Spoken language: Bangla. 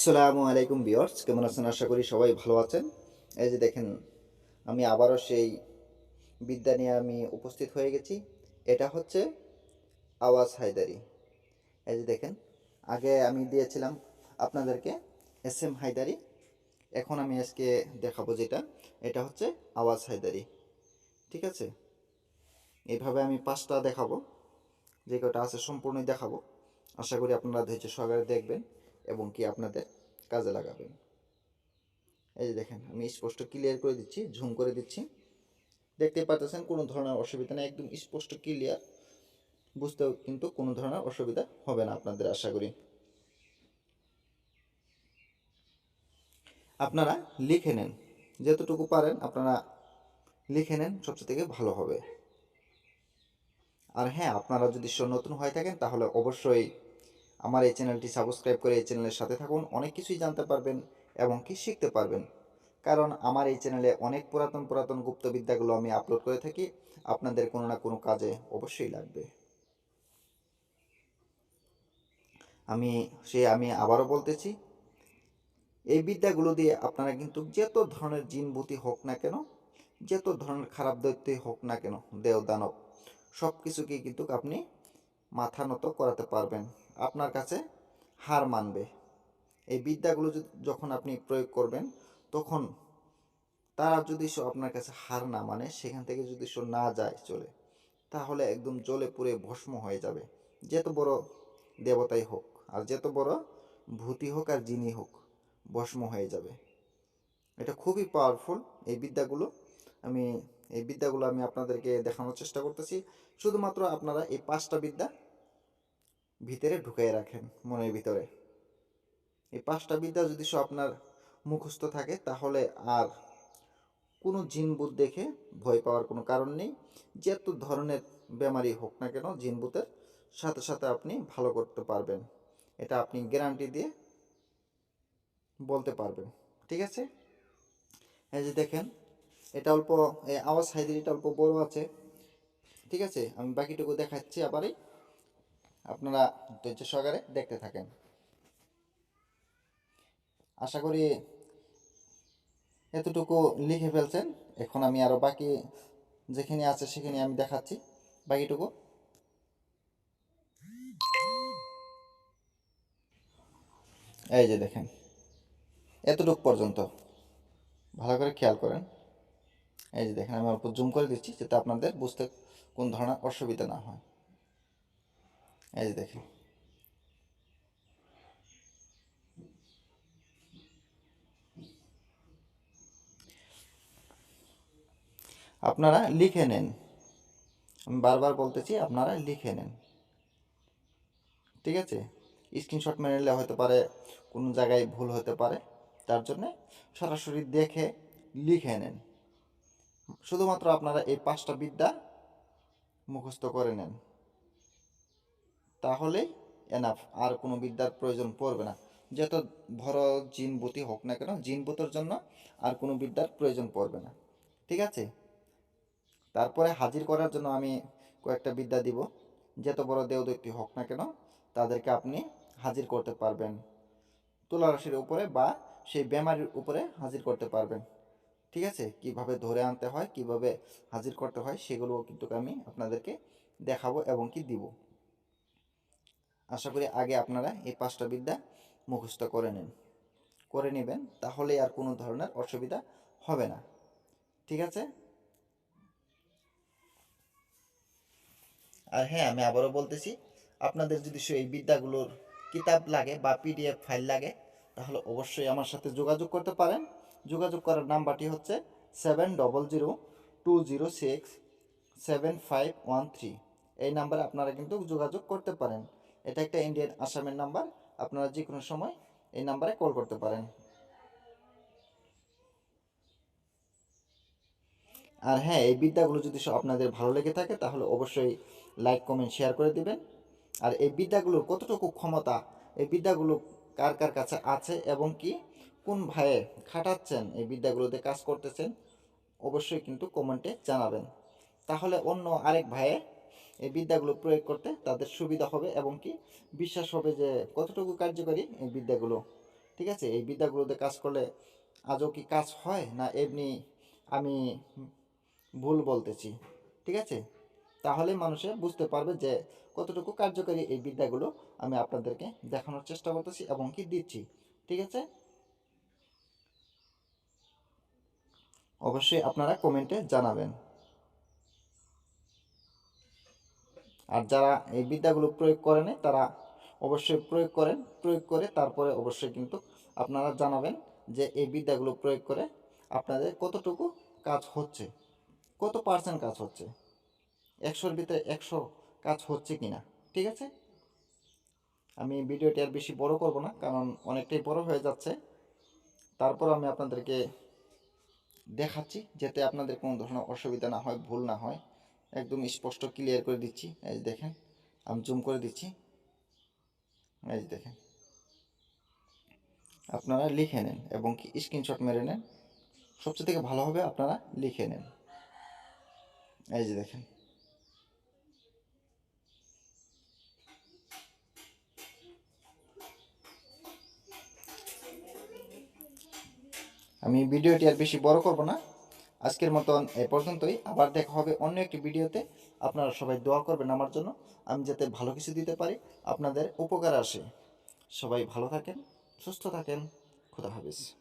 আসসালামু আলাইকুম বিয়ার্স কেমন আছেন? আশা করি সবাই ভালো আছেন। এই যে দেখেন, আমি আবারও সেই বিদ্যা নিয়ে আমি উপস্থিত হয়ে গেছি। এটা হচ্ছে আওয়াজ হায়দারি। এই যে দেখেন, আগে আমি দিয়েছিলাম আপনাদেরকে এস এম হায়দারি, এখন আমি আজকে দেখাবো যেটা। এটা হচ্ছে আওয়াজ হায়দারি। ঠিক আছে? এইভাবে আমি পাঁচটা দেখাবো, যে কটা আছে সম্পূর্ণই দেখাবো। আশা করি আপনারা ধৈর্য সহকারে দেখবেন। এবং কি আপনাদের কাজে লাগাবেন। এই যে দেখেন, আমি স্পষ্ট ক্লিয়ার করে দিচ্ছি ঝুম করে দিচ্ছি। দেখতে পাচ্ছেন, কোনো ধরনের অসুবিধা নেই, একদম স্পষ্ট ক্লিয়ার বুঝতেও কিন্তু কোনো ধরনের অসুবিধা হবে না আপনাদের, আশা করি। আপনারা লিখে নেন, যতটুকু পারেন আপনারা লিখে নেন, সবচেয়ে থেকে ভালো হবে। আর হ্যাঁ আপনারা যদি নতুন হয়ে থাকেন, তাহলে অবশ্যই আমার এই চ্যানেলটি সাবস্ক্রাইব করে এই চ্যানেলের সাথে থাকুন, অনেক কিছুই জানতে পারবেন এবং কি শিখতে পারবেন। কারণ আমার এই চ্যানেলে অনেক পুরাতন পুরাতন গুপ্তবিদ্যাগুলো আমি আপলোড করে থাকি, আপনাদের কোনো না কোনো কাজে অবশ্যই লাগবে। আমি, সে আমি আবারও বলতেছি, এই বিদ্যাগুলো দিয়ে আপনারা কিন্তু যত ধরনের জিনভূতি হোক না কেন, যত ধরনের খারাপ দৈত্যই হোক না কেন দেও দানব সব কিছুকে কিন্তু আপনি মাথা নত করাতে পারবেন। আপনার কাছে হার মানবে। এই বিদ্যাগুলো যখন আপনি প্রয়োগ করবেন, তখন তারা যদি সে আপনার কাছে হার না মানে সেখান থেকে যদি সে না যায় চলে, তাহলে একদম জলে পুড়ে ভস্ম হয়ে যাবে। যত বড় দেবতাই হোক, আর যত বড় ভূতি হোক আর জিনি হোক, ভস্ম হয়ে যাবে। এটা খুবই পাওয়ারফুল এই বিদ্যাগুলো আমি, এই বিদ্যাগুলো আমি আপনাদেরকে দেখানোর চেষ্টা করতেছি। শুধুমাত্র আপনারা এই পাঁচটা বিদ্যা ভিতরে ঢুকাই রাখেন মনের ভিতরে। এই পাঁচটা বিদ্যা যদি সব আপনার মুখস্থ থাকে, তাহলে আর কোনো জিনবুত দেখে ভয় পাওয়ার কোনো কারণ নেই। যত ধরনের বেমারি হোক না কেন, জিনবুতের সাথে সাথে আপনি ভালো করতে পারবেন। এটা আপনি গ্যারান্টি দিয়ে বলতে পারবেন। ঠিক আছে? এই যে দেখেন, এটা অল্প আওয়াজ হাইদিরিটা অল্প বড় আছে। ঠিক আছে? আমি বাকিটুকু দেখাচ্ছি আবারই। আপনারা ধৈর্য সহকারে দেখতে থাকেন। আশা করি এতটুকু লিখে ফেলছেন। এখন আমি আরও বাকি যেখানে আছে সেখানে আমি দেখাচ্ছি। বাকিটুকু। এই যে দেখেন, এতটুকু পর্যন্ত। ভালো করে খেয়াল করেন। এই যে দেখেন, আমি অল্প জুম করে দিচ্ছি যাতে আপনাদের বুঝতে কোন ধরনের অসুবিধা না হয়। এই যে দেখেন। আপনারা লিখে নেন। আমি বারবার বলতেছি, আপনারা লিখে নেন। ঠিক আছে? স্ক্রিনশট মেরে নিলে হতে পারে, কোনো জায়গায় ভুল হতে পারে। তার জন্যে সরাসরি দেখে লিখে নেন। শুধুমাত্র আপনারা এই পাঁচটা বিদ্যা মুখস্থ করে নেন। তাহলেই এনাফ আর কোনো বিদ্যার প্রয়োজন পড়বে না। যত বড় জিনবুতি হোক না কেন জিনবুতের জন্য আর কোনো বিদ্যার প্রয়োজন পড়বে না। ঠিক আছে? তারপরে হাজির করার জন্য আমি কয়েকটা বিদ্যা দিব। যত বড় দেওদৈত্যী হোক না কেন, তাদেরকে আপনি হাজির করতে পারবেন। তুলা রাশির উপরে বা সেই বেমারির উপরে হাজির করতে পারবেন। ঠিক আছে? কীভাবে ধরে আনতে হয়, কীভাবে হাজির করতে হয়, সেগুলোও কিন্তু আমি আপনাদেরকে দেখাবো এবং কি দিব। আশা করি আগে আপনারা এই পাঁচটা বিদ্যা মুখস্থ করে নিন। করে নেবেন তাহলে আর কোনো ধরনের অসুবিধা হবে না। ঠিক আছে? আর হ্যাঁ আমি আবারও বলতেছি, আপনাদের যদি সেই বিদ্যাগুলোর কিতাব লাগে বা পিডিএফ ফাইল লাগে, তাহলে অবশ্যই আমার সাথে যোগাযোগ করতে পারেন। যোগাযোগ করার নাম্বারটি হচ্ছে seven double zero two zero six seven five one three এই নাম্বারে আপনারা কিন্তু যোগাযোগ করতে পারেন। এটা একটা ইন্ডিয়ান আসামের নাম্বার আপনারা যে কোনো সময় এই নাম্বারে কল করতে পারেন। আর হ্যাঁ এই বিদ্যাগুলো যদি আপনাদের ভালো লেগে থাকে, তাহলে অবশ্যই লাইক কমেন্ট শেয়ার করে দিবেন। আর এই বিদ্যাগুলোর কতটুকু ক্ষমতা, এই বিদ্যাগুলো কার কার কাছে আছে এবং কি, কোন ভাইয়ে খাটাচ্ছেন, এই বিদ্যাগুলোতে কাজ করতেছেন, অবশ্যই কিন্তু কমেন্টে জানাবেন। তাহলে অন্য আরেক ভাইয়ে এই বিদ্যাগুলো প্রয়োগ করতে তাদের সুবিধা হবে এবং কি বিশ্বাস হবে যে কতটুকু কার্যকরী এই বিদ্যাগুলো। ঠিক আছে? এই বিদ্যাগুলোতে কাজ করলে আজও কি কাজ হয় না এমনি আমি ভুল বলতেছি? ঠিক আছে? তাহলে মানুষে বুঝতে পারবে যে কতটুকু কার্যকরী এই বিদ্যাগুলো আমি আপনাদেরকে দেখানোর চেষ্টা করতেছি এবং কি দিচ্ছি। ঠিক আছে? অবশ্যই আপনারা কমেন্টে জানাবেন। আর যারা এই বিদ্যাগুলো প্রয়োগ করেনি তারা অবশ্যই প্রয়োগ করেন, প্রয়োগ করে তারপরে অবশ্যই কিন্তু আপনারা জানাবেন যে এই বিদ্যাগুলো প্রয়োগ করে আপনাদের কতটুকু কাজ হচ্ছে, কত পার্সেন্ট কাজ হচ্ছে, একশোর ভিতরে একশো কাজ হচ্ছে কি না ঠিক আছে? আমি ভিডিওটি আর বেশি বড় করব না, কারণ অনেকটাই বড় হয়ে যাচ্ছে। তারপর আমি আপনাদেরকে দেখাচ্ছি, যাতে আপনাদের কোনো ধরনের অসুবিধা না হয়, ভুল না হয়। একদম স্পষ্ট ক্লিয়ার করে দিচ্ছি। এই দেখেন, আমি জুম করে দিচ্ছি। এই দেখেন। আপনারা লিখে নেন এবং কি স্ক্রিনশট মেরে নেন। সবচেয়ে থেকে ভালো হবে আপনারা লিখে নেন। এই যে দেখেন। আমি ভিডিওটি আর বেশি বড় করব না। আজকের মতন এ পর্যন্তই। আবার দেখা হবে অন্য একটি ভিডিওতে। আপনারা সবাই দোয়া করবেন আমার জন্য। আমি যাতে ভালো কিছু দিতে পারি, আপনাদের উপকার আসে। সবাই ভালো থাকেন, সুস্থ থাকেন। খুদা হাফিজ।